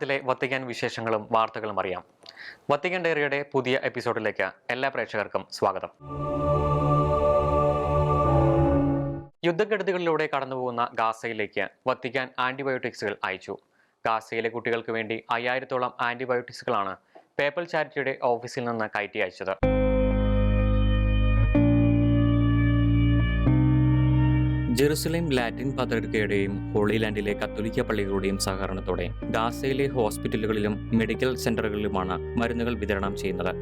മലയാളത്തിലെ വത്തിക്കാൻ വിശേഷങ്ങളും വാർത്തകളും അറിയാം. വത്തിക്കാൻ ഡയറിയുടെ പുതിയ എപ്പിസോഡിലേക്ക് എല്ലാ പ്രേക്ഷകർക്കും സ്വാഗതം. യുദ്ധക്കെടുതികളിലൂടെ കടന്നുപോകുന്ന ഗാസയിലേക്ക് വത്തിക്കാൻ ആന്റിബയോട്ടിക്സുകൾ അയച്ചു. ഗാസയിലെ കുട്ടികൾക്ക് വേണ്ടി അയ്യായിരത്തോളം ആന്റിബയോട്ടിക്സുകളാണ് പേപ്പൽ ചാരിറ്റിയുടെ ഓഫീസിൽ നിന്ന് കയറ്റി അയച്ചത്. ജെറുസലേം ലാറ്റിൻ പത്രികയുടെയും ഹോളിലാൻഡിലെ കത്തോലിക്ക പള്ളികളുടെയും സഹകരണത്തോടെ ഗാസയിലെ ഹോസ്പിറ്റലുകളിലും മെഡിക്കൽ സെന്ററുകളിലുമാണ് മരുന്നുകൾ വിതരണം ചെയ്യുന്നത്.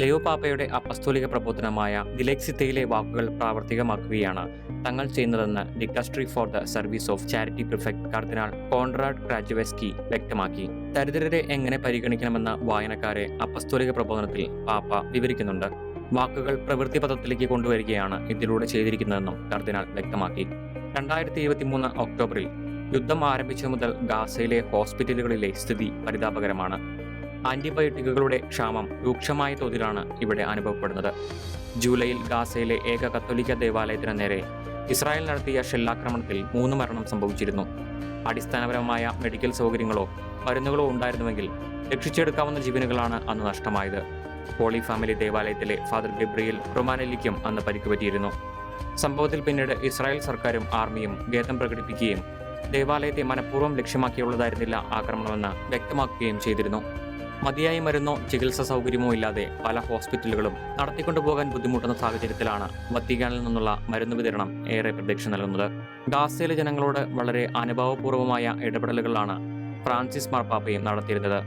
ലയോ പാപ്പയുടെ അപ്പസ്തോലിക പ്രബോധനമായ ദിലെക്സിത്തയിലെ വാക്കുകൾ പ്രാവർത്തികമാക്കുകയാണ് തങ്ങൾ ചെയ്യുന്നതെന്ന് dicastery for the service of charity prefect cardinal Konrad Krajewski വ്യക്തമാക്കി. ദരിദ്രരെ എങ്ങനെ പരിഗണിക്കണമെന്ന വായനക്കാരെ അപ്പസ്തോലിക പ്രബോധനത്തിൽ പാപ്പ വിവരിക്കുന്നുണ്ട്. വാക്കുകൾ പ്രവൃത്തി പദത്തിലേക്ക് കൊണ്ടുവരികയാണ് ഇതിലൂടെ ചെയ്തിരിക്കുന്നതെന്നും കർദിനാൾ വ്യക്തമാക്കി. രണ്ടായിരത്തി ഇരുപത്തിമൂന്ന് ഒക്ടോബറിൽ യുദ്ധം ആരംഭിച്ച മുതൽ ഗാസയിലെ ഹോസ്പിറ്റലുകളിലെ സ്ഥിതി പരിതാപകരമാണ്. ആന്റിബയോട്ടിക്കുകളുടെ ക്ഷാമം രൂക്ഷമായ തോതിലാണ് ഇവിടെ അനുഭവപ്പെടുന്നത്. ജൂലൈയിൽ ഗാസയിലെ ഏക കത്തോലിക്ക ദേവാലയത്തിന് നേരെ ഇസ്രായേൽ നടത്തിയ ഷെല്ലാക്രമണത്തിൽ മൂന്ന് മരണം സംഭവിച്ചിരുന്നു. അടിസ്ഥാനപരമായ മെഡിക്കൽ സൗകര്യങ്ങളോ മരുന്നുകളോ ഉണ്ടായിരുന്നുവെങ്കിൽ രക്ഷിച്ചെടുക്കാവുന്ന ജീവനുകളാണ് അന്ന് നഷ്ടമായത്. ഹോളി ഫാമിലി ദേവാലയത്തിലെ ഫാദർ ഗബ്രിയൽ റൊമാനലിക്കും അന്ന് പരിക്കുപറ്റിയിരുന്നു. സംഭവത്തിൽ പിന്നീട് ഇസ്രായേൽ സർക്കാരും ആർമിയും ഖേദം പ്രകടിപ്പിക്കുകയും ദേവാലയത്തെ മനഃപൂർവം ലക്ഷ്യമാക്കിയുള്ളതായിരുന്നില്ല ആക്രമണമെന്ന് വ്യക്തമാക്കുകയും ചെയ്തിരുന്നു. മതിയായ മരുന്നോ ചികിത്സാ സൗകര്യമോ ഇല്ലാതെ പല ഹോസ്പിറ്റലുകളും നടത്തിക്കൊണ്ടുപോകാൻ ബുദ്ധിമുട്ടുന്ന സാഹചര്യത്തിലാണ് വത്തിക്കാനിൽ നിന്നുള്ള മരുന്ന് വിതരണം ഏറെ പ്രതീക്ഷ നൽകുന്നത്. ഗാസയിലെ ജനങ്ങളോട് വളരെ അനുഭവപൂർവമായ ഇടപെടലുകളാണ് ഫ്രാൻസിസ് മാർപ്പാപ്പയും നടത്തിയിരുന്നത്.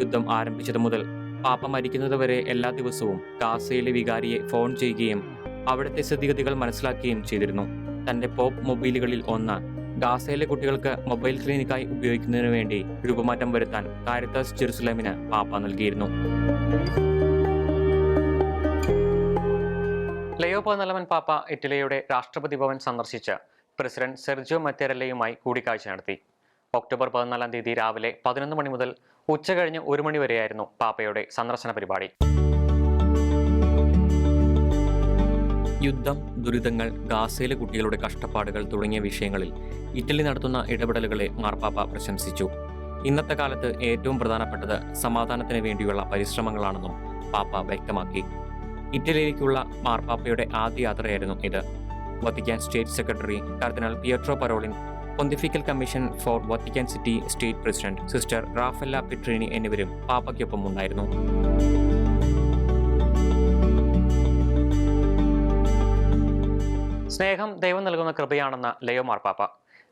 യുദ്ധം ആരംഭിച്ചതു മുതൽ പാപ്പ മരിക്കുന്നതുവരെ എല്ലാ ദിവസവും ഗാസയിലെ വികാരിയെ ഫോൺ ചെയ്യുകയും അവിടുത്തെ സ്ഥിതിഗതികൾ മനസ്സിലാക്കുകയും ചെയ്തിരുന്നു. തന്റെ പോപ്പ് മൊബൈലുകളിൽ ഒന്ന് ഗാസയിലെ കുട്ടികൾക്ക് മൊബൈൽ ക്ലിനിക്കായി ഉപയോഗിക്കുന്നതിനു വേണ്ടി രൂപമാറ്റം വരുത്താൻ കാരിത്താസ് ജെറുസലേമിന് പാപ്പ നൽകിയിരുന്നു. ലയോ പതിനാലാമൻ പാപ്പ ഇറ്റലിയുടെ രാഷ്ട്രപതി ഭവൻ സന്ദർശിച്ച് പ്രസിഡന്റ് സെർജിയോ മറ്റേരല്ലയുമായി കൂടിക്കാഴ്ച നടത്തി. ഒക്ടോബർ പതിനാലാം തീയതി രാവിലെ പതിനൊന്ന് മണി മുതൽ ഉച്ച കഴിഞ്ഞ് ഒരു മണി വരെയായിരുന്നു പാപ്പയുടെ സന്ദർശന പരിപാടി. യുദ്ധം ദുരിതങ്ങൾ ഗാസയിലെ കുട്ടികളുടെ കഷ്ടപ്പാടുകൾ തുടങ്ങിയ വിഷയങ്ങളിൽ ഇറ്റലി നടത്തുന്ന ഇടപെടലുകളെ മാർപ്പാപ്പ പ്രശംസിച്ചു. ഇന്നത്തെ കാലത്ത് ഏറ്റവും പ്രധാനപ്പെട്ടത് സമാധാനത്തിന് വേണ്ടിയുള്ള പരിശ്രമങ്ങളാണെന്നും പാപ്പ വ്യക്തമാക്കി. ഇറ്റലിയിലേക്കുള്ള മാർപ്പാപ്പയുടെ ആദ്യ യാത്രയായിരുന്നു ഇത്. Vatican state secretary cardinal Pietro Parolin pontifical commission for Vatican city state president sister Raffaella Petrini എന്നിവരും പാപ്പയ്ക്കൊപ്പം ഉണ്ടായിരുന്നു സ്നേഹം ദൈവം നൽകുന്ന കൃപയാണെന്ന ലയോ മാർപ്പാപ്പ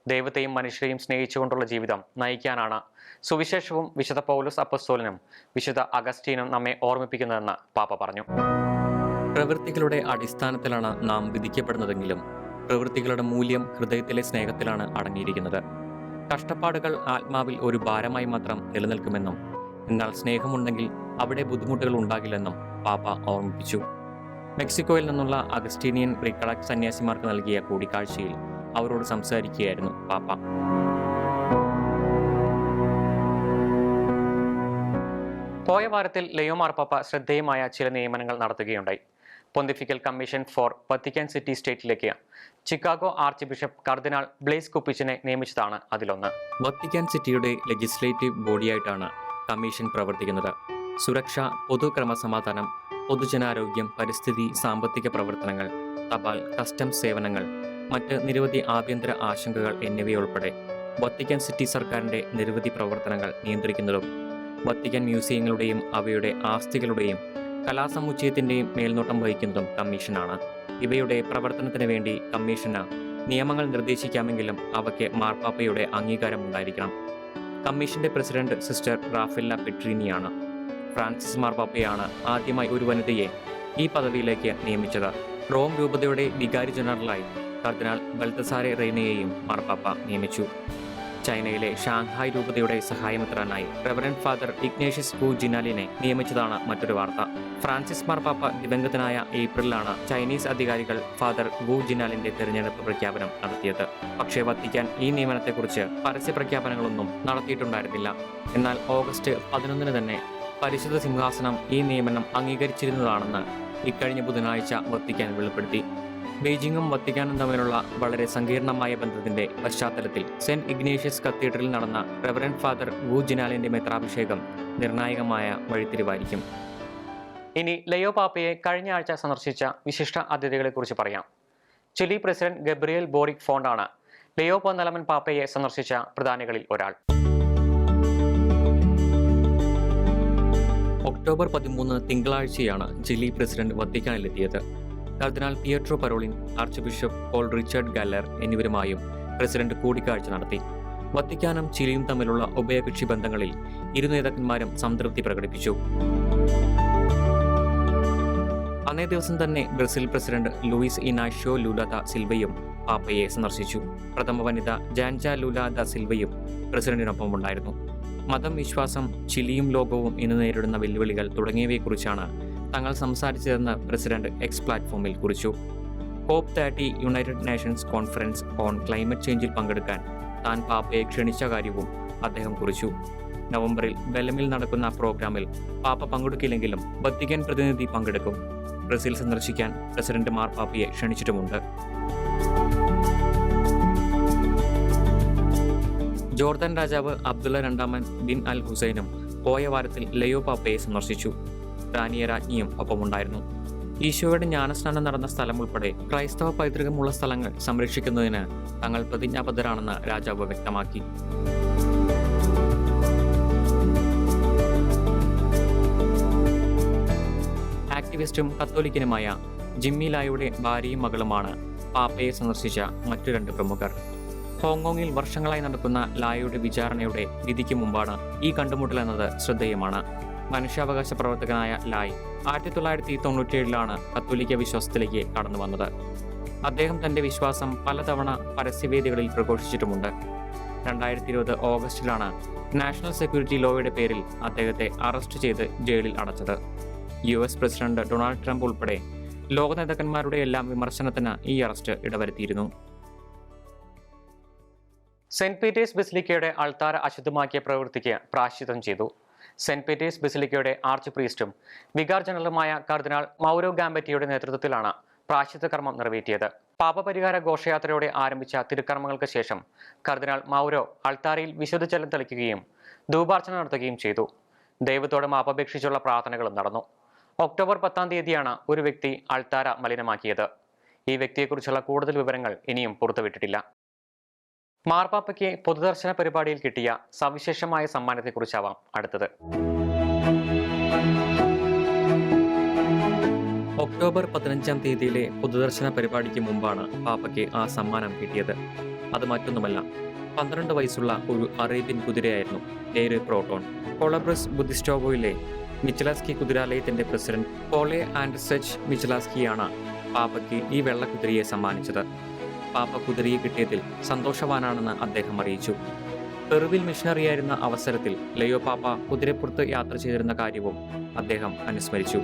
ദൈവത്തെയും മനുഷ്യരെയും സ്നേഹിച്ചുകൊണ്ടുള്ള ജീവിതം നയിക്കാനാണ് സുവിശേഷവും വിശുദ്ധ പൗലോസ് അപ്പസ്തോലനും വിശുദ്ധ അഗസ്റ്റീനും നമ്മെ ഓർമ്മിപ്പിക്കുന്നതെന്ന് പാപ്പ പറഞ്ഞു. പ്രവൃത്തികളുടെ അടിസ്ഥാനത്തിലാണ് നാം വിധിക്കപ്പെടുന്നതെങ്കിലും പ്രവൃത്തികളുടെ മൂല്യം ഹൃദയത്തിലെ സ്നേഹത്തിലാണ് അടങ്ങിയിരിക്കുന്നത്. കഷ്ടപ്പാടുകൾ ആത്മാവിൽ ഒരു ഭാരമായി മാത്രം നിലനിൽക്കുമെന്നും എന്നാൽ സ്നേഹമുണ്ടെങ്കിൽ അവിടെ ബുദ്ധിമുട്ടുകൾ ഉണ്ടാകില്ലെന്നും പാപ്പ ഓർമ്മിപ്പിച്ചു. മെക്സിക്കോയിൽ നിന്നുള്ള അഗസ്റ്റീനിയൻ റിക്കളക് സന്യാസിമാർക്ക് നൽകിയ കൂടിക്കാഴ്ചയിൽ അവരോട് സംസാരിക്കുകയായിരുന്നു പാപ്പ. പോയ വാരത്തിൽ ലയോ മാർപ്പാപ്പ ശ്രദ്ധേയമായ ചില നിയമനങ്ങൾ നടത്തുകയുണ്ടായി. Pontifical commission for Vatican city സ്റ്റേറ്റിലേക്ക് ചിക്കാഗോ ആർച്ച് ബിഷപ്പ് കർദിനാൾ ബ്ലേസ് കുപ്പിച്ചിനെ നിയമിച്ചതാണ് അതിലൊന്ന്. വത്തിക്കാൻ സിറ്റിയുടെ ലെജിസ്ലേറ്റീവ് ബോഡിയായിട്ടാണ് കമ്മീഷൻ പ്രവർത്തിക്കുന്നത്. സുരക്ഷ പൊതുക്രമസമാധാനം പൊതുജനാരോഗ്യം പരിസ്ഥിതി സാമ്പത്തിക പ്രവർത്തനങ്ങൾ തപാൽ കസ്റ്റംസ് സേവനങ്ങൾ മറ്റ് നിരവധി ആഭ്യന്തര ആശങ്കകൾ എന്നിവയുൾപ്പെടെ വത്തിക്കാൻ സിറ്റി സർക്കാരിന്റെ നിരവധി പ്രവർത്തനങ്ങൾ നിയന്ത്രിക്കുന്നതും വത്തിക്കാൻ മ്യൂസിയങ്ങളുടെയും അവയുടെ ആസ്തികളുടെയും കലാസമുച്ചയത്തിന്റെയും മേൽനോട്ടം വഹിക്കുന്നതും കമ്മീഷനാണ്. ഇവയുടെ പ്രവർത്തനത്തിന് വേണ്ടി കമ്മീഷന് നിയമങ്ങൾ നിർദ്ദേശിക്കാമെങ്കിലും അവയ്ക്ക് മാർപ്പാപ്പയുടെ അംഗീകാരം ഉണ്ടായിരിക്കണം കമ്മീഷന്റെ പ്രസിഡന്റ് സിസ്റ്റർ റാഫെല്ല പെട്രീനിയാണ്. ഫ്രാൻസിസ് മാർപ്പാപ്പയാണ് ആദ്യമായി ഒരു വനിതയെ ഈ പദവിയിലേക്ക് നിയമിച്ചത്. റോം രൂപതയുടെ വികാരി ജനറലായി കർദിനാൾ ബൽത്തസാരെ റെയ്നയെയും മാർപ്പാപ്പ നിയമിച്ചു. ചൈനയിലെ ഷാങ്ഹായ് രൂപതയുടെ സഹായമിത്രാനായി റെവറൻ ഫാദർ ഇഗ്നേഷ്യസ് ഹു ജിനാലിനെ നിയമിച്ചതാണ് മറ്റൊരു വാർത്ത. ഫ്രാൻസിസ് മാർപ്പാപ്പ ദിവംഗതനായ ഏപ്രിലാണ് ചൈനീസ് അധികാരികൾ ഫാദർ ഗു ജിനാലിന്റെ തെരഞ്ഞെടുപ്പ് പ്രഖ്യാപനം നടത്തിയത്. പക്ഷേ വത്തിക്കാൻ ഈ നിയമനത്തെക്കുറിച്ച് പരസ്യ പ്രഖ്യാപനങ്ങളൊന്നും നടത്തിയിട്ടുണ്ടായിരുന്നില്ല. എന്നാൽ ഓഗസ്റ്റ് പതിനൊന്നിന് തന്നെ പരിശുദ്ധ സിംഹാസനം ഈ നിയമനം അംഗീകരിച്ചിരുന്നതാണെന്ന് ഇക്കഴിഞ്ഞ ബുധനാഴ്ച വത്തിക്കാൻ വെളിപ്പെടുത്തി. ബെയ്ജിങ്ങും വത്തിക്കാനും തമ്മിലുള്ള വളരെ സങ്കീർണമായ ബന്ധത്തിന്റെ പശ്ചാത്തലത്തിൽ സെന്റ് ഇഗ്നേഷ്യസ് കത്തീഡ്രലിൽ നടന്ന റെവറൻ ഫാദർ ഗൂജിനാലിന്റെ ജിനാലിന്റെ മെത്രാഭിഷേകം നിർണായകമായ വഴിത്തിരിവായിരിക്കും. ഇനി ലയോ പാപ്പയെ കഴിഞ്ഞ ആഴ്ച സന്ദർശിച്ച വിശിഷ്ട അതിഥികളെക്കുറിച്ച് പറയാം. ചിലി പ്രസിഡന്റ് ഗബ്രിയൽ ബോറിക് ഫോണ്ടാണ് ലയോ പൊന്നലമൻ പാപ്പയെ സന്ദർശിച്ച പ്രധാനികളിൽ ഒരാൾ. ഒക്ടോബർ പതിമൂന്ന് തിങ്കളാഴ്ചയാണ് ചിലി പ്രസിഡന്റ് വത്തിക്കാനിലെത്തിയത്. കർദിനാൾ Pietro Parolin archbishop Paul Richard Gallagher എന്നിവരുമായും പ്രസിഡന്റ് കൂടിക്കാഴ്ച നടത്തി. വത്തിക്കാനും ചിലിയും തമ്മിലുള്ള ഉഭയകക്ഷി ബന്ധങ്ങളിൽ ഇരു നേതാക്കന്മാരും സംതൃപ്തി പ്രകടിപ്പിച്ചു. അന്നേ ദിവസം തന്നെ Brazil president Luiz Inacio Lula da സിൽവയും പാപ്പയെ സന്ദർശിച്ചു. പ്രഥമ വനിത ജാൻജ ലൂല ദ സിൽവയും പ്രസിഡന്റിനൊപ്പം ഉണ്ടായിരുന്നു. മതം വിശ്വാസം ചിലിയും ലോകവും ഇന്ന് നേരിടുന്ന വെല്ലുവിളികൾ തുടങ്ങിയവയെക്കുറിച്ചാണ് തങ്ങൾ സംസാരിച്ചതെന്ന് പ്രസിഡന്റ് എക്സ് പ്ലാറ്റ്ഫോമിൽ കുറിച്ചു. COP thirty United Nations conference on climate ചേഞ്ചിൽ പങ്കെടുക്കാൻ താൻ പാപ്പയെ ക്ഷണിച്ച കാര്യവും അദ്ദേഹം കുറിച്ചു. നവംബറിൽ ബെലമിൽ നടക്കുന്ന പ്രോഗ്രാമിൽ പാപ്പ പങ്കെടുക്കില്ലെങ്കിലും വത്തിക്കാൻ പ്രതിനിധി പങ്കെടുക്കും. ബ്രസീൽ സന്ദർശിക്കാൻ പ്രസിഡന്റ് മാർ പാപ്പയെ ക്ഷണിച്ചിട്ടുമുണ്ട്. ജോർദാൻ രാജാവ് അബ്ദുള്ള രണ്ടാമൻ ബിൻ അൽ ഹുസൈനും പോയ വാരത്തിൽ ലയോ പാപ്പയെ സന്ദർശിച്ചു. റാനിയ രാജ്ഞിയും ഒപ്പമുണ്ടായിരുന്നു. ഈശോയുടെ ജ്ഞാനസ്നാനം നടന്ന സ്ഥലം ഉൾപ്പെടെ ക്രൈസ്തവ പൈതൃകമുള്ള സ്ഥലങ്ങൾ സംരക്ഷിക്കുന്നതിന് തങ്ങൾ പ്രതിജ്ഞാബദ്ധരാണെന്ന് രാജാവ് വ്യക്തമാക്കി. ആക്ടിവിസ്റ്റും കത്തോലിക്കനുമായ ജിമ്മി ലായുടെ ഭാര്യയും മകളുമാണ് പാപ്പയെ സന്ദർശിച്ച മറ്റു രണ്ട് പ്രമുഖർ. ഹോങ്കോങ്ങിൽ വർഷങ്ങളായി നടക്കുന്ന ലായുടെ വിചാരണയുടെ വിധിക്ക് മുമ്പാണ് ഈ കണ്ടുമുട്ടൽ എന്നത് ശ്രദ്ധേയമാണ്. മനുഷ്യാവകാശ പ്രവർത്തകനായ ലായ് ആയിരത്തി തൊള്ളായിരത്തി തൊണ്ണൂറ്റിയേഴിലാണ് കത്തോലിക്ക വിശ്വാസത്തിലേക്ക് കടന്നു വന്നത്. അദ്ദേഹം തന്റെ വിശ്വാസം പലതവണ പരസ്യവേദികളിൽ പ്രഘോഷിച്ചിട്ടുമുണ്ട്. രണ്ടായിരത്തി ഇരുപത് ഓഗസ്റ്റിലാണ് നാഷണൽ സെക്യൂരിറ്റി ലോയുടെ പേരിൽ അദ്ദേഹത്തെ അറസ്റ്റ് ചെയ്ത് ജയിലിൽ അടച്ചത്. U S president Donald Trump ഉൾപ്പെടെ ലോക നേതാക്കന്മാരുടെ എല്ലാം വിമർശനത്തിന് ഈ അറസ്റ്റ് ഇടവരുത്തിയിരുന്നു. സെന്റ് പീറ്റേഴ്സ് ബസിലിക്കയുടെ അൾത്താര അശുദ്ധമാക്കിയ പ്രവൃത്തിക്ക് പ്രാശ്ചിത്തം ചെയ്തു. സെന്റ് പീറ്റേഴ്സ് ബസിലിക്കയുടെ ആർച്ച് പ്രീസ്റ്റും വികാർ ജനറലുമായ കർദിനാൾ മൗരോ ഗാംബറ്റിയുടെ നേതൃത്വത്തിലാണ് പ്രാശ്ചിത്ത കർമ്മം നിറവേറ്റിയത്. പാപപരിഹാര ഘോഷയാത്രയോടെ ആരംഭിച്ച തിരുക്കർമ്മങ്ങൾക്ക് ശേഷം കർദിനാൾ മൗരോ അൾത്താരയിൽ വിശുദ്ധ ജലം തെളിക്കുകയും ധൂപാർച്ചന നടത്തുകയും ചെയ്തു. ദൈവത്തോട് മാപ്പപേക്ഷിച്ചുള്ള പ്രാർത്ഥനകളും നടന്നു. ഒക്ടോബർ പത്താം തീയതിയാണ് ഒരു വ്യക്തി അൾത്താര മലിനമാക്കിയത്. ഈ വ്യക്തിയെക്കുറിച്ചുള്ള കൂടുതൽ വിവരങ്ങൾ ഇനിയും പുറത്തുവിട്ടിട്ടില്ല. മാർപ്പാപ്പയ്ക്ക് പൊതുദർശന പരിപാടിയിൽ കിട്ടിയ സവിശേഷമായ സമ്മാനത്തെക്കുറിച്ചാവാം അടുത്തത്. ഒക്ടോബർ പതിനഞ്ചാം തീയതിയിലെ പൊതുദർശന പരിപാടിക്ക് മുമ്പാണ് പാപ്പയ്ക്ക് ആ സമ്മാനം കിട്ടിയത്. അത് മറ്റൊന്നുമല്ല പന്ത്രണ്ട് വയസ്സുള്ള ഒരു അറേബ്യൻ കുതിരയായിരുന്നു പേര് പ്രോട്ടോൺ. കൊളബ്രസ് ബുദ്ധിസ്റ്റോവോയിലെ മിച്ചലാസ്കി കുതിരാലയത്തിന്റെ പ്രസിഡന്റ് പോളെ ആൻഡ് സെച്ച് മിച്ചലാസ്കിയാണ് പാപ്പയ്ക്ക് ഈ വെള്ളക്കുതിരയെ സമ്മാനിച്ചത്. പാപ്പ കുതിരയെ കിട്ടിയതിൽ സന്തോഷവാനാണെന്ന് അദ്ദേഹം അറിയിച്ചു. പെറുവിൽ മിഷണറിയായിരുന്ന അവസരത്തിൽ ലയോ പാപ്പ കുതിരപ്പുറത്ത് യാത്ര ചെയ്തിരുന്ന കാര്യവും അദ്ദേഹം അനുസ്മരിച്ചു.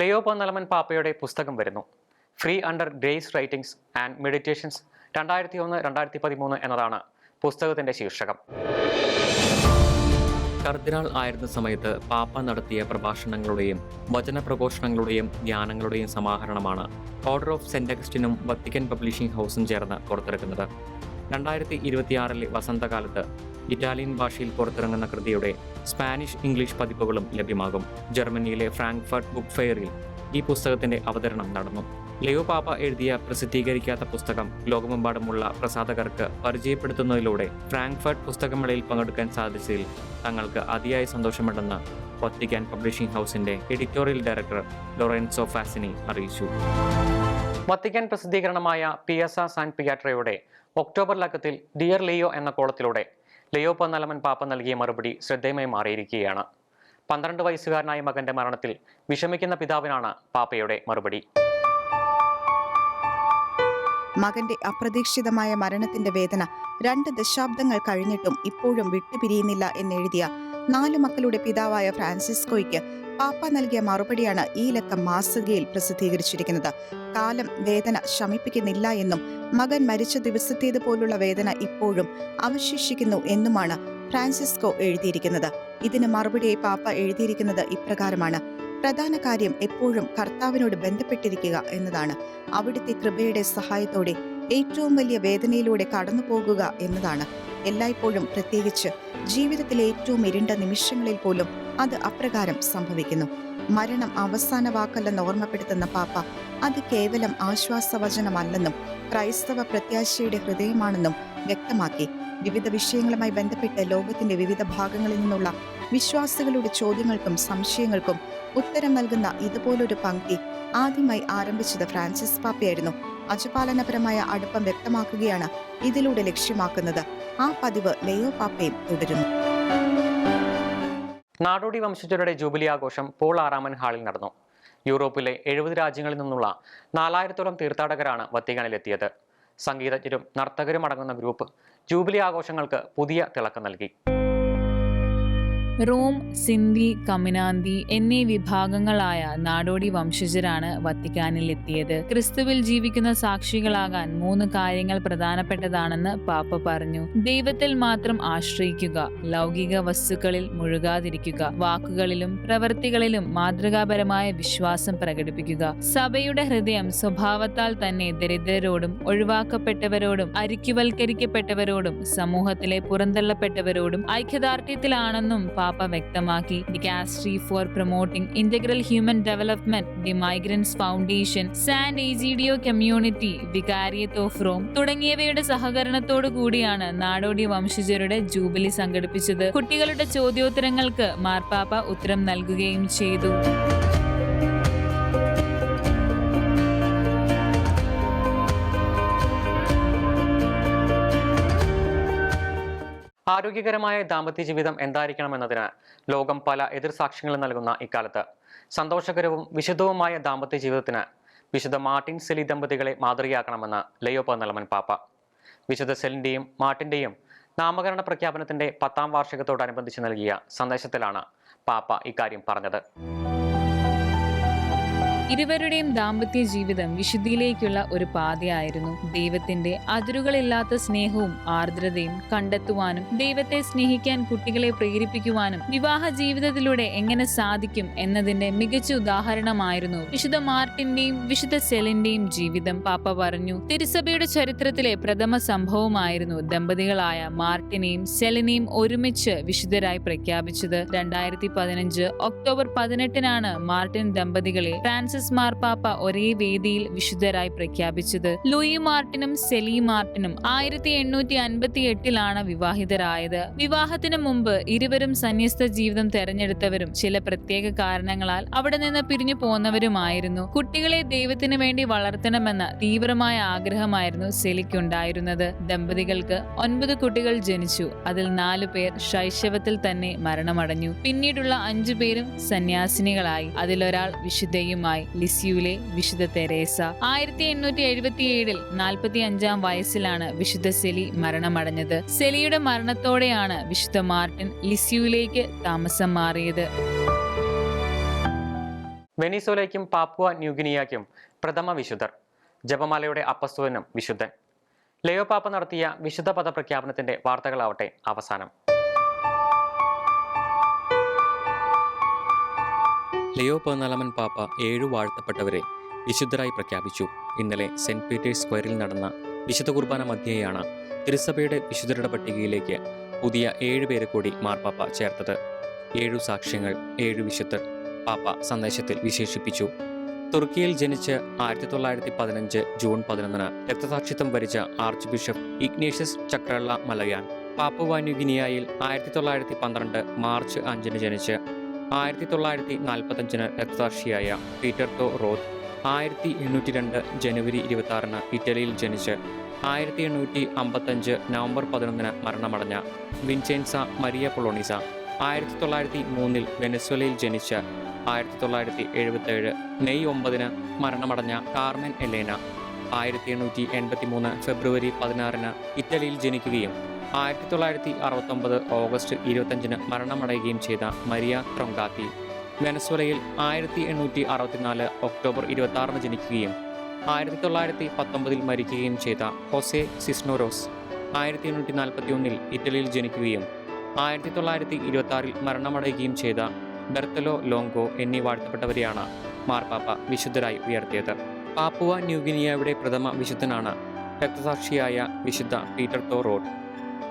ലയോപ നലമൻ പാപ്പയുടെ പുസ്തകം വരുന്നു. Free Under Grace Writings and Meditations രണ്ടായിരത്തി ഒന്ന് രണ്ടായിരത്തി പതിമൂന്ന് എന്നതാണ് പുസ്തകത്തിന്റെ ശീർഷകം. കർദിനാൾ ആയിരുന്ന സമയത്ത് പാപ്പ നടത്തിയ പ്രഭാഷണങ്ങളുടെയും വചന പ്രഘോഷണങ്ങളുടെയും ധ്യാനങ്ങളുടെയും സമാഹരണമാണ് ഓർഡർ ഓഫ് സെന്റ് അഗസ്റ്റിനും വത്തിക്കൻ പബ്ലിഷിംഗ് ഹൗസും ചേർന്ന് പുറത്തിറക്കുന്നത്. രണ്ടായിരത്തി ഇരുപത്തിയാറിലെ വസന്തകാലത്ത് ഇറ്റാലിയൻ ഭാഷയിൽ പുറത്തിറങ്ങുന്ന കൃതിയുടെ സ്പാനിഷ് ഇംഗ്ലീഷ് പതിപ്പുകളും ലഭ്യമാകും. ജർമ്മനിയിലെ ഫ്രാങ്ക്ഫർട്ട് ബുക്ക് ഫെയറിൽ ഈ പുസ്തകത്തിന്റെ അവതരണം നടന്നു. ലിയോ പാപ്പ എഴുതിയ പ്രസിദ്ധീകരിക്കാത്ത പുസ്തകം ലോകമെമ്പാടുമുള്ള പ്രസാധകർക്ക് പരിചയപ്പെടുത്തുന്നതിലൂടെ ഫ്രാങ്ക്ഫർട്ട് പുസ്തകമേളയിൽ പങ്കെടുക്കാൻ സാധിച്ചതിൽ തങ്ങൾക്ക് അതിയായ സന്തോഷമുണ്ടെന്ന് വത്തിക്കാൻ പബ്ലിഷിംഗ് ഹൗസിന്റെ എഡിറ്റോറിയൽ ഡയറക്ടർ ലോറൻസോ ഫാസിനി അറിയിച്ചു. വത്തിക്കാൻ പ്രസിദ്ധീകരണമായ പിയസ സാൻ പിയാട്രയുടെ ഒക്ടോബർ ലക്കത്തിൽ ഡിയർ ലിയോ എന്ന കോളത്തിലൂടെ ലിയോ പൊന്നലമൻ പാപ്പ നൽകിയ മറുപടി ശ്രദ്ധേയമായി മാറിയിരിക്കുകയാണ്. പന്ത്രണ്ട് വയസ്സുകാരനായ മകന്റെ മരണത്തിൽ വിഷമിക്കുന്ന പിതാവിനാണ് പാപ്പയുടെ മറുപടി. മകന്റെ അപ്രതീക്ഷിതമായ മരണത്തിന്റെ വേദന രണ്ട് ദശാബ്ദങ്ങൾ കഴിഞ്ഞിട്ടും ഇപ്പോഴും വിട്ടുപിരിയുന്നില്ല എന്നെഴുതിയ നാലു മക്കളുടെ പിതാവായ ഫ്രാൻസിസ്കോയ്ക്ക് പാപ്പ നൽകിയ മറുപടിയാണ് ഈ ലക്കം മാസികയിൽ പ്രസിദ്ധീകരിച്ചിരിക്കുന്നത്. കാലം വേദന ശമിപ്പിക്കുന്നില്ല എന്നും മകൻ മരിച്ച ദിവസത്തേതുപോലുള്ള വേദന ഇപ്പോഴും അവശേഷിക്കുന്നു എന്നുമാണ് ഫ്രാൻസിസ്കോ എഴുതിയിരിക്കുന്നത്. ഇതിന് മറുപടിയായി പാപ്പ എഴുതിയിരിക്കുന്നത് ഇപ്രകാരമാണ്. പ്രധാന കാര്യം എപ്പോഴും കർത്താവിനോട് ബന്ധപ്പെട്ടിരിക്കുക എന്നതാണ്. അവിടുത്തെ കൃപയുടെ സഹായത്തോടെ ഏറ്റവും വലിയ വേദനയിലൂടെ കടന്നു പോകുക എന്നതാണ്. എല്ലായ്പ്പോഴും പ്രത്യേകിച്ച് ജീവിതത്തിലെ ഏറ്റവും ഇരുണ്ട നിമിഷങ്ങളിൽ പോലും അത് അപ്രകാരം സംഭവിക്കുന്നു. മരണം അവസാന വാക്കല്ലെന്ന് ഓർമ്മപ്പെടുത്തുന്ന പാപ്പ അത് കേവലം ആശ്വാസവചനമല്ലെന്നും ക്രൈസ്തവ പ്രത്യാശയുടെ ഹൃദയമാണെന്നും വ്യക്തമാക്കി. വിവിധ വിഷയങ്ങളുമായി ബന്ധപ്പെട്ട് ലോകത്തിന്റെ വിവിധ ഭാഗങ്ങളിൽ നിന്നുള്ള വിശ്വാസികളുടെ ചോദ്യങ്ങൾക്കും സംശയങ്ങൾക്കും ഉത്തരം നൽകുന്ന ഇതുപോലൊരു പങ്ക്തി ആദ്യമായി ആരംഭിച്ചത് ഫ്രാൻസിസ് പാപ്പയായിരുന്നു. അജപാലനപരമായ അടുപ്പം വ്യക്തമാക്കുകയാണ് ഇതിലൂടെ ലക്ഷ്യമാക്കുന്നത്. ആ പതിവ് ലയോ പാപ്പയും തുടരുന്നു. നാടോടി വംശജരുടെ ജൂബിലി ആഘോഷം പോൾ ആറാമൻ ഹാളിൽ നടന്നു. യൂറോപ്പിലെ എഴുപത് രാജ്യങ്ങളിൽ നിന്നുള്ള നാലായിരത്തോളം തീർത്ഥാടകരാണ് വത്തിക്കാനിലെത്തിയത്. സംഗീതജ്ഞരും നർത്തകരും അടങ്ങുന്ന ഗ്രൂപ്പ് ജൂബിലി ആഘോഷങ്ങൾക്ക് പുതിയ തിളക്കം നൽകി. റോം സിന്ധി കമിനാന്തി എന്നീ വിഭാഗങ്ങളായ നാടോടി വംശജരാണ് വത്തിക്കാനിൽ എത്തിയത്. ക്രിസ്തുവിൽ ജീവിക്കുന്ന സാക്ഷികളാകാൻ മൂന്ന് കാര്യങ്ങൾ പ്രധാനപ്പെട്ടതാണെന്ന് പാപ്പ പറഞ്ഞു. ദൈവത്തിൽ മാത്രം ആശ്രയിക്കുക ലൗകിക വസ്തുക്കളിൽ മുഴുകാതിരിക്കുക വാക്കുകളിലും പ്രവൃത്തികളിലും മാതൃകാപരമായ വിശ്വാസം പ്രകടിപ്പിക്കുക. സഭയുടെ ഹൃദയം സ്വഭാവത്താൽ തന്നെ ദരിദ്രരോടും ഒഴിവാക്കപ്പെട്ടവരോടും അരിക്കുവൽക്കരിക്കപ്പെട്ടവരോടും സമൂഹത്തിലെ പുറന്തള്ളപ്പെട്ടവരോടും ഐക്യദാർഢ്യത്തിലാണെന്നും പാപ്പ വ്യക്തമാക്കി dicastery for promoting integral human development the migrants foundation Sant Egidio community vicariate of Rome തുടങ്ങിയവയുടെ സഹകരണത്തോടു കൂടിയാണ് നാടോടി വംശജരുടെ ജൂബിലി സംഘടിപ്പിച്ചത്. കുട്ടികളുടെ ചോദ്യോത്തരങ്ങൾക്ക് മാർപ്പാപ്പ ഉത്തരം നൽകുകയും ചെയ്തു. ആരോഗ്യകരമായ ദാമ്പത്യ ജീവിതം എന്തായിരിക്കണമെന്നതിന് ലോകം പല എതിർ സാക്ഷ്യങ്ങൾ നൽകുന്ന ഇക്കാലത്ത്. സന്തോഷകരവും വിശുദ്ധവുമായ ദാമ്പത്യ ജീവിതത്തിന് വിശുദ്ധ മാർട്ടിൻ സെലി ദമ്പതികളെ മാതൃകയാക്കണമെന്ന് ലയോ പന്നലമൻ പാപ്പ. വിശുദ്ധ സെലിന്റെയും മാർട്ടിന്റെയും നാമകരണ പ്രഖ്യാപനത്തിന്റെ പത്താം വാർഷികത്തോടനുബന്ധിച്ച് നൽകിയ സന്ദേശത്തിലാണ് പാപ്പ ഇക്കാര്യം പറഞ്ഞത്. ഇരുവരുടെയും ദാമ്പത്യ ജീവിതം വിശുദ്ധിയിലേക്കുള്ള ഒരു പാതയായിരുന്നു. ദൈവത്തിന്റെ അതിരുകളില്ലാത്ത സ്നേഹവും ആർദ്രതയും കണ്ടെത്തുവാനും ദൈവത്തെ സ്നേഹിക്കാൻ കുട്ടികളെ പ്രേരിപ്പിക്കുവാനും വിവാഹ ജീവിതത്തിലൂടെ എങ്ങനെ സാധിക്കും എന്നതിന്റെ മികച്ച ഉദാഹരണമായിരുന്നു വിശുദ്ധ മാർട്ടിന്റെയും വിശുദ്ധ സെലിന്റെയും ജീവിതം. പാപ്പ പറഞ്ഞു തിരുസഭയുടെ ചരിത്രത്തിലെ പ്രഥമ സംഭവമായിരുന്നു ദമ്പതികളായ മാർട്ടിനെയും സെലിനെയും ഒരുമിച്ച് വിശുദ്ധരായി പ്രഖ്യാപിച്ചത്. രണ്ടായിരത്തി പതിനഞ്ച് ഒക്ടോബർ പതിനെട്ടിനാണ് മാർട്ടിൻ ദമ്പതികളെ ഫ്രാൻസിസ് മാർപ്പാപ്പ ഒരേ വേദിയിൽ വിശുദ്ധരായി പ്രഖ്യാപിച്ചത്. ലൂയി മാർട്ടിനും സെലി മാർട്ടിനും ആയിരത്തി എണ്ണൂറ്റി അൻപത്തി എട്ടിലാണ് വിവാഹിതരായത്. വിവാഹത്തിന് മുമ്പ് ഇരുവരും സന്യസ്ത ജീവിതം തെരഞ്ഞെടുത്തവരും ചില പ്രത്യേക കാരണങ്ങളാൽ അവിടെ നിന്ന് പിരിഞ്ഞു പോന്നവരുമായിരുന്നു. കുട്ടികളെ ദൈവത്തിന് വേണ്ടി വളർത്തണമെന്ന തീവ്രമായ ആഗ്രഹമായിരുന്നു സെലിക്കുണ്ടായിരുന്നത്. ദമ്പതികൾക്ക് ഒൻപത് കുട്ടികൾ ജനിച്ചു. അതിൽ നാലു പേർ ശൈശവത്തിൽ തന്നെ മരണമടഞ്ഞു. പിന്നീടുള്ള അഞ്ചു പേരും സന്യാസിനികളായി. അതിലൊരാൾ വിശുദ്ധയുമായി. ലിസ്യൂലെ വിശുദ്ധ തെരേസ. ആയിരത്തി എണ്ണൂറ്റി എഴുപത്തി ഏഴിൽ നാൽപ്പത്തി അഞ്ചാം വയസ്സിലാണ് വിശുദ്ധ സെലി മരണമടഞ്ഞത്. സെലിയുടെ മരണത്തോടെയാണ് വിശുദ്ധ മാർട്ടിൻ ലിസ്യൂലേക്ക് താമസം മാറിയത്. വെനിസോലയ്ക്കും പാപ്പുവ ന്യൂഗിനിയയ്ക്കും പ്രഥമ വിശുദ്ധർ. ജപമാലയുടെ അപ്പസ്തുവനും വിശുദ്ധൻ. ലയോ പാപ്പ നടത്തിയ വിശുദ്ധ പദപ്രഖ്യാപനത്തിന്റെ വാർത്തകളാവട്ടെ അവസാനം. ലിയോ പതിനാലാമൻ പാപ്പ ഏഴു വാഴ്ത്തപ്പെട്ടവരെ വിശുദ്ധരായി പ്രഖ്യാപിച്ചു. ഇന്നലെ സെന്റ് പീറ്റേഴ്സ് സ്ക്വയറിൽ നടന്ന വിശുദ്ധ കുർബാന മധ്യേയാണ് തിരുസഭയുടെ വിശുദ്ധരുടെ പട്ടികയിലേക്ക് പുതിയ ഏഴ് പേരെ കൂടി മാർപ്പാപ്പ ചേർത്തത്. ഏഴു സാക്ഷ്യങ്ങൾ ഏഴു വിശുദ്ധർ പാപ്പ സന്ദേശത്തിൽ വിശേഷിപ്പിച്ചു. തുർക്കിയിൽ ജനിച്ച് ആയിരത്തി തൊള്ളായിരത്തി പതിനഞ്ച് ജൂൺ പതിനൊന്നിന് രക്തസാക്ഷിത്വം വരിച്ച ആർച്ച് ബിഷപ്പ് ഇഗ്നേഷ്യസ് ചക്രള്ള മലയാൻ പാപ്പുവാന്യുഗിനിയായിൽ ആയിരത്തി തൊള്ളായിരത്തി പന്ത്രണ്ട് മാർച്ച് അഞ്ചിന് ജനിച്ച് ആയിരത്തി തൊള്ളായിരത്തി നാൽപ്പത്തഞ്ചിന് രക്തസാക്ഷിയായ പീറ്റർ ടോ റോത്ത് ആയിരത്തി എണ്ണൂറ്റി രണ്ട് ജനുവരി ഇരുപത്തി ആറിന് ഇറ്റലിയിൽ ജനിച്ച് ആയിരത്തി എണ്ണൂറ്റി അമ്പത്തഞ്ച് നവംബർ പതിനൊന്നിന് മരണമടഞ്ഞ വിൻചെൻസ മരിയ പൊളോണിസ ആയിരത്തി തൊള്ളായിരത്തി മൂന്നിൽ വെനസ്വലയിൽ ജനിച്ച് ആയിരത്തി തൊള്ളായിരത്തി എഴുപത്തേഴ് മെയ് ഒമ്പതിന് മരണമടഞ്ഞ കാർമെൻ എലേന ആയിരത്തി എണ്ണൂറ്റി എൺപത്തി മൂന്ന് ഫെബ്രുവരി പതിനാറിന് ഇറ്റലിയിൽ ജനിക്കുകയും ആയിരത്തി തൊള്ളായിരത്തി അറുപത്തൊമ്പത് ഓഗസ്റ്റ് ഇരുപത്തഞ്ചിന് മരണമടയുകയും ചെയ്ത മരിയ ത്രൊങ്കാത്തി. വെനസ്വലയിൽ ആയിരത്തി എണ്ണൂറ്റി അറുപത്തിനാല് ഒക്ടോബർ ഇരുപത്തി ആറിന് ജനിക്കുകയും ആയിരത്തി തൊള്ളായിരത്തി പത്തൊമ്പതിൽ മരിക്കുകയും ചെയ്ത ഹൊസെ സിസ്നോറോസ് ആയിരത്തി എണ്ണൂറ്റി നാൽപ്പത്തി ഒന്നിൽ ഇറ്റലിയിൽ ജനിക്കുകയും ആയിരത്തി തൊള്ളായിരത്തി ഇരുപത്തി ആറിൽ മരണമടയുകയും ചെയ്ത ബെർത്തലോ ലോങ്കോ എന്നീ വാഴ്ത്തപ്പെട്ടവരെയാണ് മാർപ്പാപ്പ വിശുദ്ധരായി ഉയർത്തിയത്. പാപ്പുവ ന്യൂഗിനിയയുടെ പ്രഥമ വിശുദ്ധനാണ്. രക്തസാക്ഷിയായ വിശുദ്ധ പീറ്റർ തോ റോഡ്.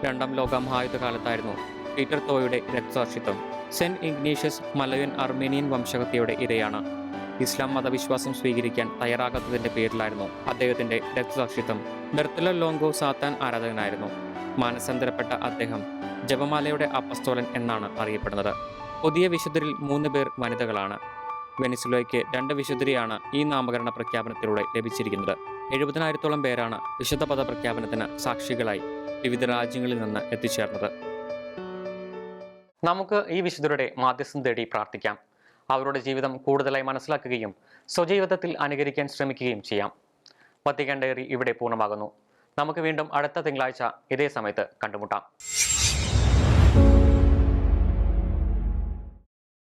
രണ്ടാം ലോക മഹായുദ്ധകാലത്തായിരുന്നു പീറ്റർ തോയുടെ രക്തസാക്ഷിത്വം സെന്റ് ഇഗ്നീഷ്യസ് മലയൻ അർമേനിയൻ വംശഹത്യയുടെ ഇരയാണ്. ഇസ്ലാം മതവിശ്വാസം സ്വീകരിക്കാൻ തയ്യാറാകാത്തതിന്റെ പേരിലായിരുന്നു അദ്ദേഹത്തിന്റെ രക്തസാക്ഷിത്വം നിർത്തല ലോങ്കോ സാത്താൻ ആരാധകനായിരുന്നു. മാനസാന്തരപ്പെട്ട അദ്ദേഹം ജപമാലയുടെ അപ്പസ്തോലൻ എന്നാണ് അറിയപ്പെടുന്നത്. പുതിയ വിശുദ്ധരിൽ മൂന്ന് പേർ വനിതകളാണ്. വെനിസുലോയ്ക്ക് രണ്ട് വിശുദ്ധരെയാണ് ഈ നാമകരണ പ്രഖ്യാപനത്തിലൂടെ ലഭിച്ചിരിക്കുന്നത്. എഴുപതിനായിരത്തോളം പേരാണ് വിശുദ്ധ പദ പ്രഖ്യാപനത്തിന് സാക്ഷികളായി വിവിധ രാജ്യങ്ങളിൽ നിന്ന് എത്തിച്ചേർന്നത്. നമുക്ക് ഈ വിശുദ്ധരുടെ മാധ്യസ്ഥം തേടി പ്രാർത്ഥിക്കാം. അവരുടെ ജീവിതം കൂടുതലായി മനസ്സിലാക്കുകയും സ്വജീവിതത്തിൽ അനുകരിക്കാൻ ശ്രമിക്കുകയും ചെയ്യാം. വത്തിക്കാൻ ഇവിടെ പൂർണമാകുന്നു. നമുക്ക് വീണ്ടും അടുത്ത തിങ്കളാഴ്ച ഇതേ സമയത്ത് കണ്ടുമുട്ടാം.